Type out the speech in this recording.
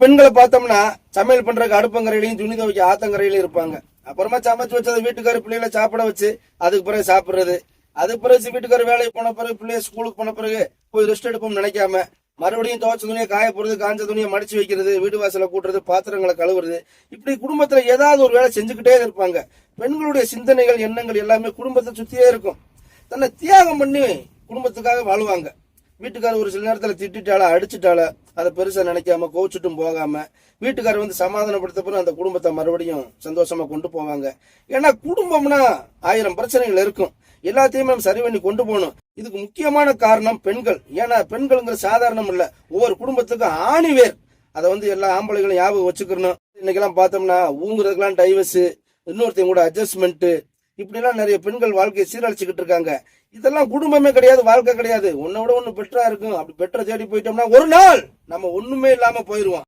பெண்களை பார்த்தோம்னா சமையல் பண்றதுக்கு அடுப்பங்கரையிலையும் துணி துவைக்க ஆத்தங்கரையிலையும் இருப்பாங்க. அப்புறமா சமைச்சு வச்சதை வீட்டுக்கார பிள்ளைகளை சாப்பிட வச்சு அதுக்கு பிறகு சாப்பிடுறது. அதுக்கு பிறகு வீட்டுக்கார வேலைக்கு போன பிறகு பிள்ளைய ஸ்கூலுக்கு போன பிறகு போய் ரெஸ்ட் எடுப்போம்னு நினைக்காம மறுபடியும் துவைச்ச துணியை காய போடுறது காஞ்ச துணியை மடிச்சு வைக்கிறது வீடு வாசலை கூட்டுறது பாத்திரங்களை கழுவுறது. இப்படி குடும்பத்துல ஏதாவது ஒரு வேலை செஞ்சுக்கிட்டே இருப்பாங்க. பெண்களுடைய சிந்தனைகள் எண்ணங்கள் எல்லாமே குடும்பத்தை சுத்தியே இருக்கும். தன்னை தியாகம் பண்ணி குடும்பத்துக்காக வாழ்வாங்க. வீட்டுக்காரர் ஒரு சில நேரத்தில் திட்டிட்டால அடிச்சிட்டால அதை பெருசாக நினைக்காம கோவிச்சுட்டும் போகாம வீட்டுக்காரர் வந்து சமாதானப்படுத்தப்பறம் அந்த குடும்பத்தை மறுபடியும் சந்தோஷமா கொண்டு போவாங்க. ஏன்னா குடும்பம்னா ஆயிரம் பிரச்சனைகள் இருக்கும். எல்லாத்தையுமே நம்ம சரி பண்ணி கொண்டு போகணும். இதுக்கு முக்கியமான காரணம் பெண்கள். ஏன்னா பெண்கள்ங்கிற சாதாரணம் இல்ல. ஒவ்வொரு குடும்பத்துக்கும் ஆணிவேர் அதை வந்து எல்லா ஆம்பளைகளும் ஞாபகம் வச்சுக்கணும். இன்னைக்கெல்லாம் பார்த்தோம்னா ஊங்குறதுக்கெல்லாம் டைவர்ஸ் இன்னொருத்தையும் கூட அட்ஜஸ்ட்மெண்ட்டு இப்படிலாம் நிறைய பெண்கள் வாழ்க்கையை சீரழிச்சுக்கிட்டு இருக்காங்க. இதெல்லாம் குடும்பமே கிடையாது வாழ்க்கை கிடையாது. உன்னை விட ஒண்ணு பெட்டரா இருக்கும். அப்படி பெட்டரை தேடி போயிட்டோம்னா ஒரு நாள் நம்ம ஒண்ணுமே இல்லாம போயிருவோம்.